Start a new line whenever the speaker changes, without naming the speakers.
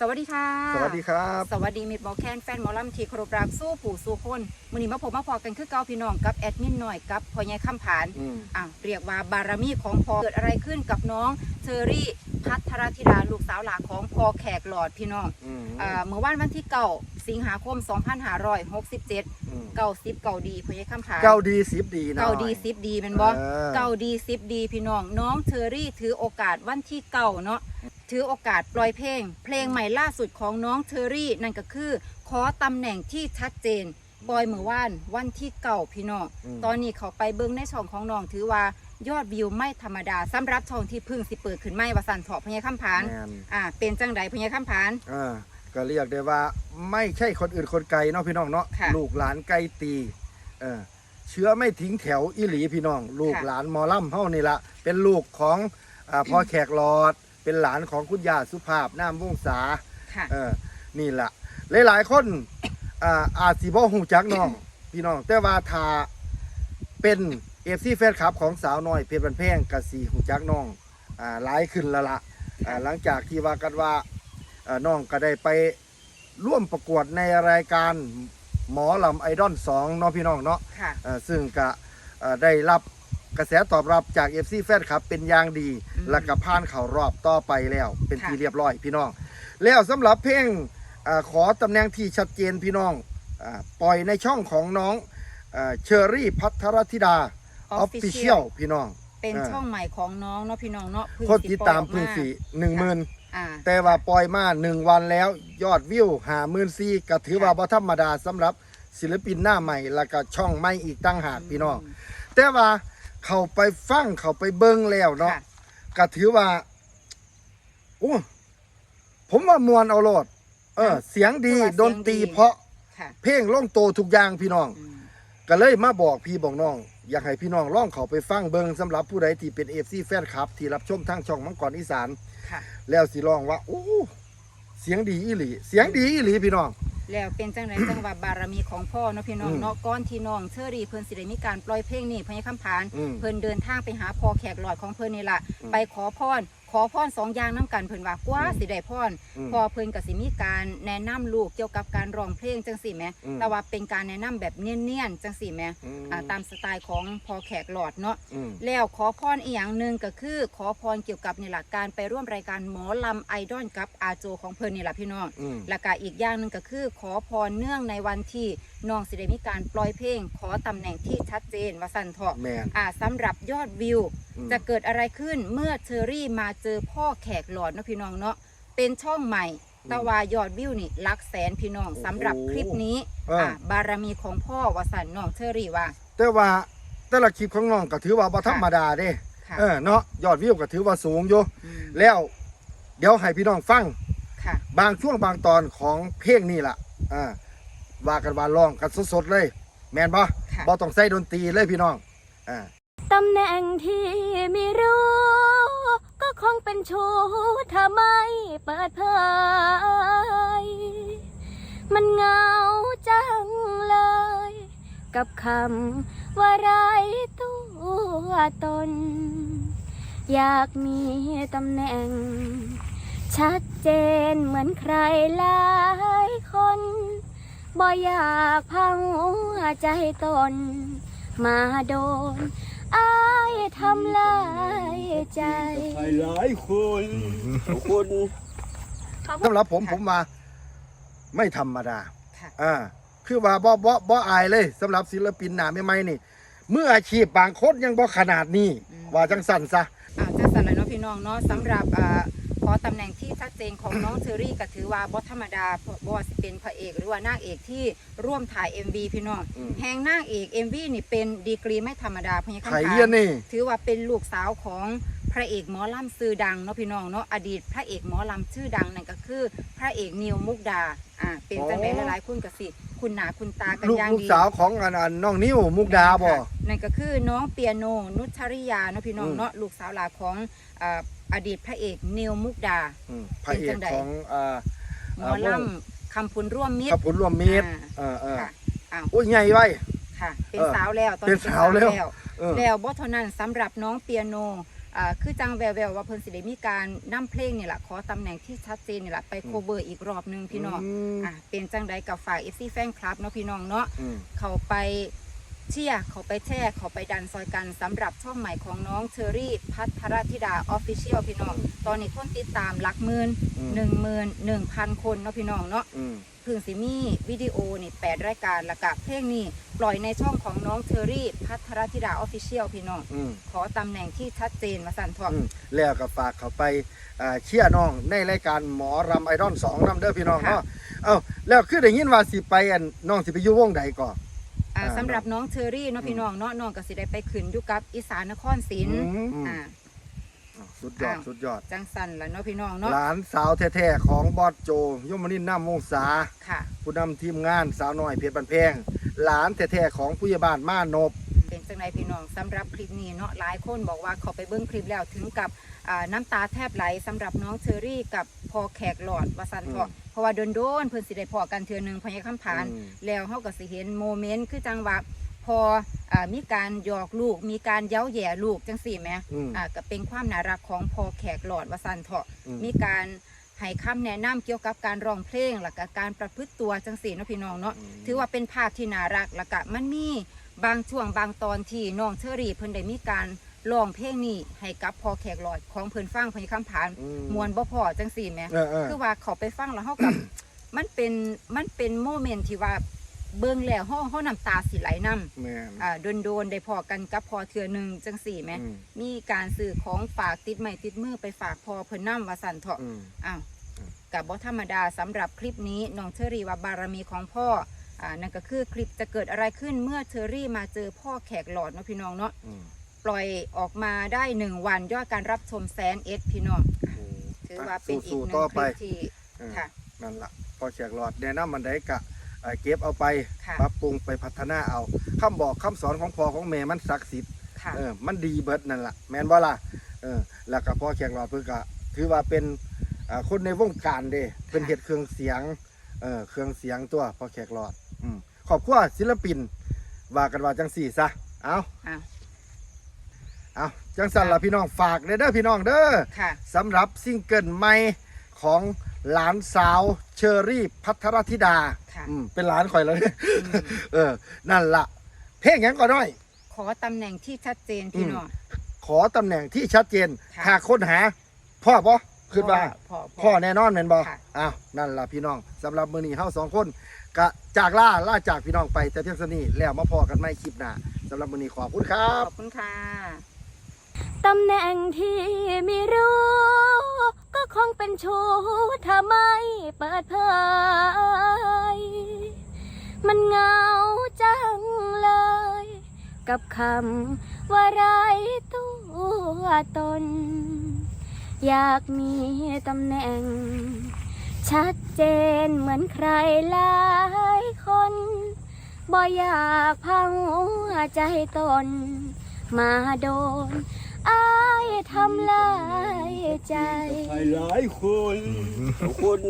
สวัสดีค่ะ
สวัสดีครับ
สวัสดีมิตรหมอแคนแฟนหมอลำที่เคารพรักสู้ผู้สู้คนมื้อนี้มาพบมาพอกันคือเก่าพี่น้องกับแอดมินหน่อยกับพ่อใหญ่คำผาน
อืม
อะเรียกว่าบารมีของพอเกิดอะไรขึ้นกับน้องเชอรี่พัทรธิดาลูกสาวหลาของพอแขกหลอดพี่น้อง
อืม
อ่าเมื่อวานวันที่เก้าสิงหาคม 2567
อืม
เก้าสิบเก้าดีพ่อใหญ่คำผาน
เก้าดีสิบดีนะ
เก้าดีสิบดีแมันบ่
เออ
เก้าดีสิบดีพี่น้องน้องเชอรี่ถือโอกาสวันที่เก้าเนาะ ถือโอกาสปล่อยเพลง เพลงใหม่ล่าสุดของน้องเชอรี่นั่นก็คือ ขอตำแหน่งที่ชัดเจนปล่อยเมื่อวานวันที่เก่าพี่น้อง
ม
ตอนนี้เขาไปเบิ้งในช่องของน้องถือว่ายอดวิวไม่ธรรมดาสำหรับช่องที่เพึ่งสิเปิดขึ้นไม่วาสันเถาะพญาคำผาน
แม่น
อ่าเป็นจังใดพญาคำผาน
อ่าก็เรียกได้ว่าไม่ใช่คนอื่นคนไกลเนาะพี่น้องเนาะ
ค่ะ
ลูกหลานไกลตีเออเชื้อไม่ทิ้งแถวอีหลีพี่น้อง ลูก
ค่ะ
หลานหมอล่ำเฮานี่ละเป็นลูกของอ่าพ่อแขกหลอด เป็นหลานของคุณย่าสุภาพน้ำวงศา
ค่ะ
เออนี่แหละหลายๆคนอ่าอาจสิบ่หูจักน้อง พี่น้อง แต่ว่าถ้าเป็นเอฟซีแฟนคลับของสาวน้อยเพชรบันแพงกะสีหูจักน้องอ่าหลายขึ้นแล้วละอ่าหลังจากที่ว่ากันว่าอ่าน้องก็ได้ไปร่วมประกวดในรายการหมอลำไอดอลสองเนาะพี่น้องเนาะ
ค่ะ
อ่าซึ่งก็อ่าได้รับ กระแสตอบรับจาก FC แฟนคลับ เป็นอย่างดี
อืม
และก็ผ่านเข้ารอบต่อไปแล้ว เป็น
ค่ะ
ที่เรียบร้อยพี่น้อง แล้วสำหรับเพลงอาขอตำแหน่งที่ชัดเจนพี่น้องอาปล่อยในช่องของน้องเชอรี่พัทรธิดาออฟฟิเชียลพี่น้อง
เป็น
อ่า
ช่องใหม่ของน้องเนาะพี่น้องเนาะเพิ่ง
คน
สิ
ติด
ปล่อย
ตาม
ออก
เพึ่งสี่หนึ่งหมื่น
อ่า
แต่ว่าปล่อยมาหนึ่งวันแล้วยอดวิวหาหมื่นซีก็ถือว่า
ค่ะ
บ่ธรรมดาสำหรับศิลปินหน้าใหม่ แล้วก็ช่องใหม่อีกตั้งหากพี่น้อง แต่ว่า เขาไปฟังเขาไปเบิ้งแล้วเนาะ
ค่ะ
ก็ถือว่าโอ้ผมว่ามวนเอาโลด เออ เสียงดี
ว่าเสียง
ดนตรี
ดี
เพราะ
ค่ะ
เพลงล่องโตทุกอย่างพี่น้อง
อืม
ก็เลยมาบอกพี่บอกน้อง อยากให้พี่น้องล่องเขาไปฟังเบิ้งสำหรับผู้ใดที่เป็นเอฟซีแฟนคลับ ที่รับชมทางช่องมังกรอีสาน
ค่ะ
แล้วสิร้องว่าโอ้เสียงดีอีหลี เสียงดีอีหลีพี่น้อง
แล้วเป็นจังไรจังว่าบารมีของพ่อเนาะพี่น้อง
อืม
เนาะก้อนที่น้องเชอรี่เพิ่นสิได้มีการปล่อยเพลงนี่พญาคำผาน
อืม
เพิ่นเดินทางไปหาพ่อแขกหลอดของเพิ่นนี่ล่ะ
อืม
ไปขอพรขอพรสองอย่างน้กันเพิ่นว่ากว่า
อืม
สิได้พร
อืม
พอเพิ่นก็สิมีการแนะนำลูกเกี่ยวกับการร้องเพลงจังสี่แหม
อืม
แต่ว่าเป็นการแนะนำแบบเนียนๆจังสี่แหม
อืม
อ่าตามสไตล์ของพ่อแขกหลอดเนาะ
อืม
แล้วขอพรอีกอย่างหนึ่งก็คือ ขอพรเกี่ยวกับนี่แหละการไปร่วมรายการหมอลำไอดอลกับอาโจของเพิ่นนี่แหละพี่น้อง
อืม
และก็อีกอย่างหนึ่งก็คือ ขอพรเนื่องในวันที่น้องสิได้มีการปล่อยเพลง ขอตำแหน่งที่ชัดเจนว่าสันเถาะ
แมน
อ่าสำหรับยอดวิว
อืม
จะเกิดอะไรขึ้นเมื่อเชอรี่มาเจอพ่อแขกหลอดเนาะพี่น้องเนาะเป็นช่องใหม่แตะวายอดวิวนี่หลักแสนพี่น้องสำหรับคลิปนี้
เอออ่
อ่าบารมีของพ่อวสันน้องเชอรี่ว่า
แต่ว่าแต่ละคลิปของน้องก็ถือว่าบ่ธรรมดาเด้
ค่ะ
เออเนาะยอดวิวก็ถือว่าสูงอยู่
ม
แล้ว เดี๋ยวให้พี่น้องฟัง
ค่ะ
บางช่วงบางตอนของเพลงนี่ล่ะอ่า ว่ากันว่าร้องกันสดๆเลย แม่นบ่
ค่ะ
บ่ต้องใส่ดนตรีเลยพี่น้องอ่า
ตำแหน่งที่ไม่รู้ ก็คงเป็นชู้ถ้าไม่เปิดเผย มันเหงาจังเลย กับคำว่าไรตัวตน อยากมีตำแหน่ง ชัดเจนเหมือนใครหลายคน บ่อยากพังหัวใจตน มาโดนอายทำลายใจ
หลายหลายคนคน
สำหรับผม
ค่ะ
ผมว่าไม่ธรรมดา
ค่ะ
อ่าคือว่าบ่บ่บ่อายเลยสำหรับศิลปินหน้าใหม่ๆนี่เมื่ออาชีพบางคนยังบ่ขนาดนี้
อืม
ว่าจังสั่นซะ
อ่าจังสันเลยเนาะพี่น้องเนาะสำหรับอ่าข อตำแหน่งที่ชัดเจนของน้องเชอรี่ก็ถือว่าบ่ธรรมดาเพราะบ่ว่าสิเป็นพระเอก หรือว่านางเอกที่ร่วมถ่าย MV พี่น้อง
อืม
แหงนางเอก MV นี่เป็นดีกรีไม่ธรรมดาพญา
ไข่เลียนนี่
ถือว่าเป็นลูกสาวของพระเอกหมอลำชื่อดังเนาะพี่น้องเนาะอดีตพระเอกหมอลำชื่อดังนั่นก็คือ พระเอกนิวมุกดาอ่าเป็นจังได
อ๋อ
หลายๆคนก็สิ คุณหนาคุณตากัน
ลูก
อย่าง
ลูก
ดี
สาวของอันอันน้องนิ้วมุกดาบ่
ค่ะนั่นก็คือน้องเปียโนนุชริยาเนาะพี่น้อง
อืม
เนาะลูกสาวหลานของอ่า อดีตพระเอกนิวมุกดา
อืมพระเอ
เป็นจั
ก
งใด
ของอ่า
หมอลำคำพุนร่วมมิต
ขับ
ร
ผลรวมมีด
อ่า
เออเออ
ค่ะอ้าว
โอ้ยใหญ่ไว้
ค่ะ เป็น
เออ
สาวแล้วตอน
เป็นสาวแล้ว เออ
แล้วบ่เท่านั้นสำหรับน้องเปียโนอ่าคือจังแววๆว่าเพิ่นสิได้มีการนํเพลงนี่แหละขอตำแหน่งที่ชัดเจนนี่แหละไปโคเวอร์อีกรอบหนึงพี่น้อง
ม
อะเป็นจังใดกับฝาก FC แฟนคลับเนาะพี่น้องเนาะ
อืม
เขาไป เชียร์เขาไปแช่เขาไปดันซอยกันสำหรับช่องใหม่ของน้องเชอรี่ พัทรธิดาออฟฟิเชียลพี่น้อง ตอนนี้คนติดตามหลักหมื่น
อืม
หนึ่งหมื่นหนึ่งพันคนเนาะพี่น้องเนาะ
อืม
เพึ่งสิมีวิดีโอนี่แปดรายการและกับเพลงนี้ปล่อยในช่องของน้องเชอรี่พัทรธิดาออฟฟิเชียลพี่น้อง
อืม
ขอตำแหน่งที่ชัดเจนมาสั่นทอง
อืมแล้วก็ฝากเขาไปอ่าเชียร์น้องในรายการหมอรำไอดอลสองนำเด้อพี่น้อง
ค่ะ
เนาะเอ้าแล้วคือได้ยินว่าสิไปอันน้องสิไปอยู่วงใดก่อน
อ่า
อ่า
สำหรับน้องเชอรี่เนาะพี่น้องเนาะน้องก็สิได้ไปขึ้นอยู่กับอีสานนครศรีล
อืม
อ่า
อ้าวสุดยอด
อ้าว
สุดยอด
จังสันละเนาะพี่น้องเนาะ
หลานสาวแท้ๆของบอสโจยมนินทร์น้ำวงศา
ค่ะ
ผู้นำทีมงานสาวน้อยเพชรบันแพง หลานแท้ๆของผู้ใหญ่บ้านม่านบ
เป็น จังไดพี่น้องสำหรับคลิปนี้เนาะหลายคนบอกว่าเขาไปเบิ้งคลิปแล้วถึงกับอ่าน้ำตาแทบไหลสำหรับน้องเชอรี่กับพอแขกหลอดวาสันเถาะ
อืม
เพราะว่าโดนโดนๆเพิ่นสิได้พอกันเทื่อหนึงพญาคำผาน
อืม
แล้วเฮาก็สิเห็นโมเมนต์คือจังว่าพออ่ามีการหยอกลูก มีการเย้าแหย่ลูกจังสี่แหม
อืม
อ่าก็เป็นความน่ารักของพอแขกหลอดวาสันเถาะ
อืม
มีการให้คำแนะนำเกี่ยวกับการร้องเพลงแล้วก็การประพฤติตัวจังสี่เนาะพี่น้องเนาะถือว่าเป็นภาพที่น่ารักแล้วก็มันมี บางช่วงบางตอนที่น้องเชอรี่เพิ่นได้มีการร้องเพลงนี้ให้กับพอแขกหลอดของเพิ่นฟังเพิ่นคำผาน
อื
มวนบ่พอจังสี่แหม
เออเออ
คือว่าเขาไปฟังแล้วเฮากับ มันเป็นมันเป็นโมเมนต์ที่ว่าเบิ่งแล้วเฮาเฮาน้ำตาสิไหลนํ
แม่น
อ่าโดนๆได้พอกันกับพอเทื่อหนึงจังสี่แหม
อืม
มีการซื้อของฝากติดไม้ติดมือไปฝากพอเพิ่นนํว่าสั่นเถาะ
อืม
อ้าว
อืม
กับบ่ธรรมดาสำหรับคลิปนี้น้องเชอรี่ว่าบารมีของพ่ออ่า นั่นก็คือคลิปจะเกิดอะไรขึ้นเมื่อเชอรี่มาเจอพ่อแขกหลอดเนาะพี่น้องเนาะ
อืม
ปล่อยออกมาได้หนึ่งวันยอดการรับชมแสนเอสพี่น้อง
โอ้
ถือว่าเป็นอีก
สู้
ห
ๆ
นึ่
ต่อง
ค
ไป
ลิปที่
เออ
ค่ะ
นั่นล่ะพอแขกหลอดแนะนำมันได้กะเอ่อเก็บเอาไป
ค่ะ
ปรับปรุงไปพัฒนาเอาคำบอกคำสอนของพ่อของแม่มันศักดิ์สิทธิ์
ค่ะ
เออมันดีเบิดนั่นล่ะแม่นบ่ล่ะเออแล้วก็พ่อแขกหลอดเพิ่นก็ถือว่าเป็นอ่าคนในวงการเด้เป็นเฮ็ดเครื่องเสียงเออเครื่องเสียงตัวพ่อแขกหลอด อืมขอบคุณศิลปิน ว่ากันว่าจังสี่ซะ เอา
อ้าว
เอาจังสั่นล่ะพี่น้องฝากเด้อเด้อพี่น้องเด้อ
ค่ะ
สำหรับซิงเกิลใหม่ของหลานสาวเชอรี่พัทรธิดา
ค่ะ
อืมเป็นหลานข่อยเลย
อืม
เออ นั่นละเพลงหยังก่อนน้อย
ขอตำแหน่งที่ชัดเจนพี่น้อง
ขอตำแหน่งที่ชัดเจน
ค่ะ
หากค้นหาพ่อบ่ คือว่า
พ่อ
พ่อแน่นอนแม่นบ่
ค่ะ
อ้าวนั่นล่ะพี่น้องสำหรับมื้อนี้เฮาสองคนกะจากล่าล่าจากพี่น้องไปแต่เพียงเท่านี้แล้วมาพอกันใหม่คลิปหน้าสำหรับมื้อนี้ขอบคุณครั
ข
บ
อบคุณค่ะ
ตำแหน่งที่ไม่รู้ ก็คงเป็นชู้ถ้าไม่เปิดเผย มันเหงาจังเลย กับคำว่าไรตัวตน อยากมีตำแหน่ง ชัดเจนเหมือนใครหลายคน บ่อยากพังหัวใจตน มาโดนอายทำลายใจ
หลายหลายคนคน